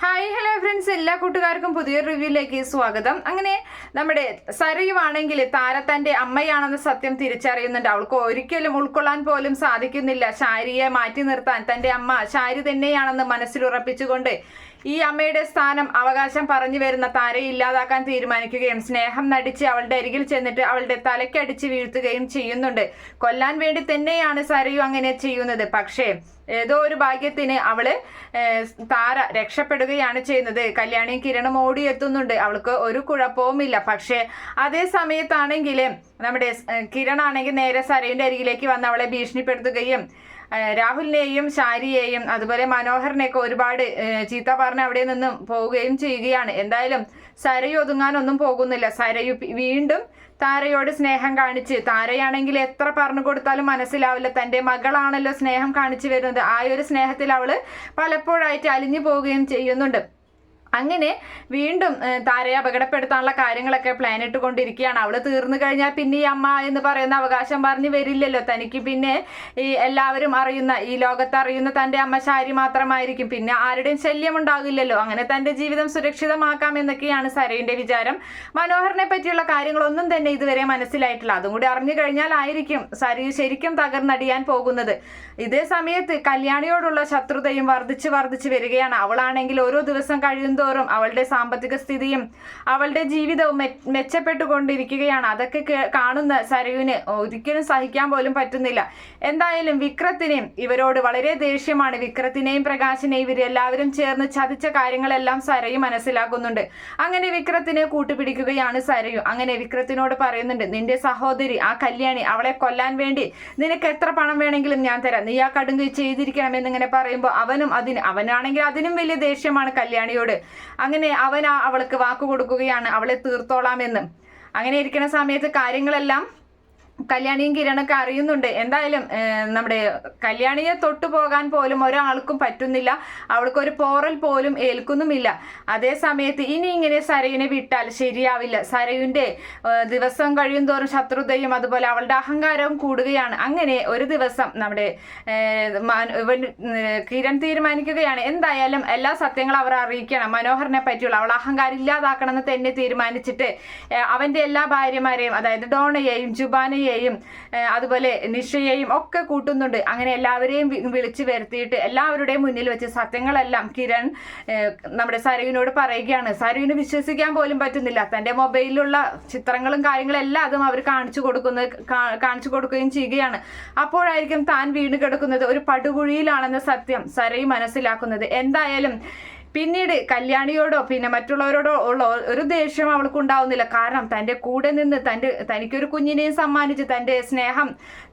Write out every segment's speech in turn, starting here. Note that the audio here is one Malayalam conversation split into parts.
ഹായ് ഹലോ ഫ്രണ്ട്സ് എല്ലാ കൂട്ടുകാർക്കും പുതിയൊരു റിവ്യൂയിലേക്ക് സ്വാഗതം. അങ്ങനെ നമ്മുടെ സരയുവാണെങ്കിൽ താര തന്റെ അമ്മയാണെന്ന സത്യം തിരിച്ചറിയുന്നുണ്ട്. അവൾക്ക് ഒരിക്കലും ഉൾക്കൊള്ളാൻ പോലും സാധിക്കുന്നില്ല. ശാരിയെ മാറ്റി നിർത്താൻ തന്റെ അമ്മ ശാരി തന്നെയാണെന്ന് മനസ്സിൽ ഉറപ്പിച്ചുകൊണ്ട് ഈ അമ്മയുടെ സ്ഥാനം അവകാശം പറഞ്ഞു വരുന്ന താരയെ ഇല്ലാതാക്കാൻ തീരുമാനിക്കുകയും സ്നേഹം നടിച്ച് അവളുടെ അരികിൽ ചെന്നിട്ട് അവളുടെ തലക്കടിച്ച് വീഴ്ത്തുകയും ചെയ്യുന്നുണ്ട്. കൊല്ലാൻ വേണ്ടി തന്നെയാണ് സരയു അങ്ങനെ ചെയ്യുന്നത്. പക്ഷേ ഏതോ ഒരു ഭാഗ്യത്തിന് അവൾ താര രക്ഷപ്പെടുകയാണ് ചെയ്യുന്നത്. കല്യാണിയും കിരണും ഓടിയെത്തുന്നുണ്ട് അവൾക്ക് ഒരു കുഴപ്പവുമില്ല. പക്ഷേ അതേ സമയത്താണെങ്കിൽ നമ്മുടെ കിരണാണെങ്കിൽ നേരെ സരയുടെ അരികിലേക്ക് വന്ന് അവളെ ഭീഷണിപ്പെടുത്തുകയും രാഹുലിനെയും ശാരിയെയും അതുപോലെ മനോഹറിനെയൊക്കെ ഒരുപാട് ചീത്ത പറഞ്ഞ് അവിടെ നിന്നും പോവുകയും ചെയ്യുകയാണ്. എന്തായാലും സരയു ഒതുങ്ങാനൊന്നും പോകുന്നില്ല. സരയു വീണ്ടും താരയോട് സ്നേഹം കാണിച്ച് താരയാണെങ്കിൽ എത്ര പറഞ്ഞു കൊടുത്താലും മനസ്സിലാവില്ല. തന്റെ മകളാണല്ലോ സ്നേഹം കാണിച്ചു വരുന്നത്. ആ ഒരു സ്നേഹത്തിൽ അവൾ പലപ്പോഴായിട്ട് അലിഞ്ഞു പോവുകയും ചെയ്യുന്നുണ്ട്. അങ്ങനെ വീണ്ടും താരയെ അപകടപ്പെടുത്താനുള്ള കാര്യങ്ങളൊക്കെ പ്ലാൻ ഇട്ടുകൊണ്ടിരിക്കുകയാണ്. അവൾ തീർന്നു കഴിഞ്ഞാൽ പിന്നെ ഈ അമ്മ എന്ന് പറയുന്ന അവകാശം പറഞ്ഞു വരില്ലല്ലോ. തനിക്ക് പിന്നെ ഈ എല്ലാവരും അറിയുന്ന ഈ ലോകത്ത് അറിയുന്ന തന്റെ അമ്മ ശാരി മാത്രമായിരിക്കും. പിന്നെ ആരുടെയും ശല്യം ഉണ്ടാകില്ലല്ലോ അങ്ങനെ തന്റെ ജീവിതം സുരക്ഷിതമാക്കാം എന്നൊക്കെയാണ് സരയുടെ വിചാരം. മനോഹറിനെ പറ്റിയുള്ള കാര്യങ്ങളൊന്നും തന്നെ ഇതുവരെ മനസ്സിലായിട്ടില്ല. അതും കൂടി അറിഞ്ഞു കഴിഞ്ഞാൽ ആയിരിക്കും സരി ശരിക്കും തകർന്നടിയാൻ പോകുന്നത്. ഇതേ സമയത്ത് കല്യാണിയോടുള്ള ശത്രുതയും വർദ്ധിച്ച് വർദ്ധിച്ച് വരികയാണ്. അവളാണെങ്കിൽ ഓരോ ദിവസം കഴിയുന്തോറും അവളുടെ സാമ്പത്തിക സ്ഥിതിയും അവളുടെ ജീവിതവും മെച്ചപ്പെട്ടുകൊണ്ടിരിക്കുകയാണ്. അതൊക്കെ കാണുന്ന സരയുവിന് ഒരിക്കലും സഹിക്കാൻ പോലും പറ്റുന്നില്ല. എന്തായാലും വിക്രത്തിനെയും ഇവരോട് വളരെ ദേഷ്യമാണ്. വിക്രത്തിനെയും പ്രകാശിനെയും ഇവരെല്ലാവരും ചേർന്ന് ചതിച്ച കാര്യങ്ങളെല്ലാം സരയു മനസ്സിലാക്കുന്നുണ്ട്. അങ്ങനെ വിക്രത്തിനെ കൂട്ടുപിടിക്കുകയാണ് സരയു. അങ്ങനെ വിക്രത്തിനോട് പറയുന്നുണ്ട് നിന്റെ സഹോദരി ആ കല്യാണി അവളെ കൊല്ലാൻ വേണ്ടി നിനക്ക് എത്ര പണം വേണമെങ്കിലും ഞാൻ തരാം. നീ ആ കടുങ്ങ് ചെയ്തിരിക്കണം എന്നിങ്ങനെ പറയുമ്പോൾ അവനും അതിന് അവനാണെങ്കിൽ അതിനും വലിയ ദേഷ്യമാണ് കല്യാണിയോട്. അങ്ങനെ അവൻ അവൾക്ക് വാക്കു കൊടുക്കുകയാണ്. അവളെ തീർത്തോളാമെന്ന് അങ്ങനെ ഇരിക്കുന്ന സമയത്ത് കാര്യങ്ങളെല്ലാം കല്യാണിയും കിരണൊക്കെ അറിയുന്നുണ്ട്. എന്തായാലും നമ്മുടെ കല്യാണിയെ തൊട്ടു പോകാൻ പോലും ഒരാൾക്കും പറ്റുന്നില്ല. അവൾക്ക് ഒരു പോറൽ പോലും ഏൽക്കുന്നുമില്ല. അതേ സമയത്ത് ഇനി ഇങ്ങനെ സരയുനെ വിട്ടാൽ ശരിയാവില്ല. സരയുന്റെ ദിവസം കഴിയും തോറും ശത്രുതയും അതുപോലെ അവളുടെ അഹങ്കാരവും കൂടുകയാണ്. അങ്ങനെ ഒരു ദിവസം നമ്മുടെ കിരൺ തീരുമാനിക്കുകയാണ്. എന്തായാലും എല്ലാ സത്യങ്ങളും അവർ അറിയിക്കണം മനോഹറിനെ പറ്റിയുള്ള അവൾ അഹങ്കാരം ഇല്ലാതാക്കണമെന്ന് തന്നെ തീരുമാനിച്ചിട്ട് അവന്റെ എല്ലാ ഭാര്യമാരെയും അതായത് ഡോണയെയും ജുബാനയെയും ഏഹ്, അതുപോലെ നിഷയെയും ഒക്കെ കൂട്ടുന്നുണ്ട്. അങ്ങനെ എല്ലാവരെയും വിളിച്ചു വരുത്തിയിട്ട് എല്ലാവരുടെയും മുന്നിൽ വെച്ച് സത്യങ്ങളെല്ലാം കിരൺ നമ്മുടെ സരുവിനോട് പറയുകയാണ്. സരുവിന് വിശ്വസിക്കാൻ പോലും പറ്റുന്നില്ല. തന്റെ മൊബൈലിലുള്ള ചിത്രങ്ങളും കാര്യങ്ങളും എല്ലാം അതും അവർ കാണിച്ചു കൊടുക്കുന്നത് കാണിച്ചു കൊടുക്കുകയും ചെയ്യുകയാണ്. അപ്പോഴായിരിക്കും താൻ വീണ് കിടക്കുന്നത് ഒരു പടുകുഴിയിലാണെന്ന സത്യം സരയി മനസ്സിലാക്കുന്നത്. എന്തായാലും പിന്നീട് കല്യാണിയോടോ പിന്നെ മറ്റുള്ളവരോടോ ഉള്ള ഒരു ദേഷ്യം അവൾക്ക് ഉണ്ടാവുന്നില്ല. കാരണം തന്റെ കൂടെ നിന്ന് തന്റെ തനിക്കൊരു കുഞ്ഞിനെയും സമ്മാനിച്ച് തന്റെ സ്നേഹം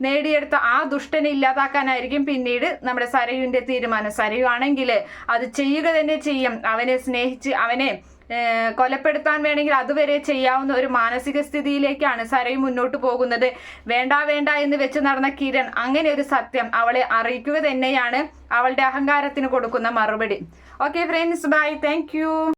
നേടിയെടുത്ത ആ ദുഷ്ടനെ ഇല്ലാതാക്കാനായിരിക്കും പിന്നീട് നമ്മുടെ സരയുവിന്റെ തീരുമാനം. സരയു ആണെങ്കിൽ അത് ചെയ്യുക തന്നെ ചെയ്യും. അവനെ സ്നേഹിച്ച് അവനെ കൊലപ്പെടുത്താൻ വേണമെങ്കിൽ അതുവരെ ചെയ്യാവുന്ന ഒരു മാനസിക സ്ഥിതിയിലേക്കാണ് സരയു മുന്നോട്ട് പോകുന്നത്. വേണ്ട വേണ്ട എന്ന് വെച്ച് നടന്ന കിരൺ അങ്ങനെ ഒരു സത്യം അവളെ അറിയിക്കുക തന്നെയാണ് അവളുടെ അഹങ്കാരത്തിന് കൊടുക്കുന്ന മറുപടി. Okay friends bye thank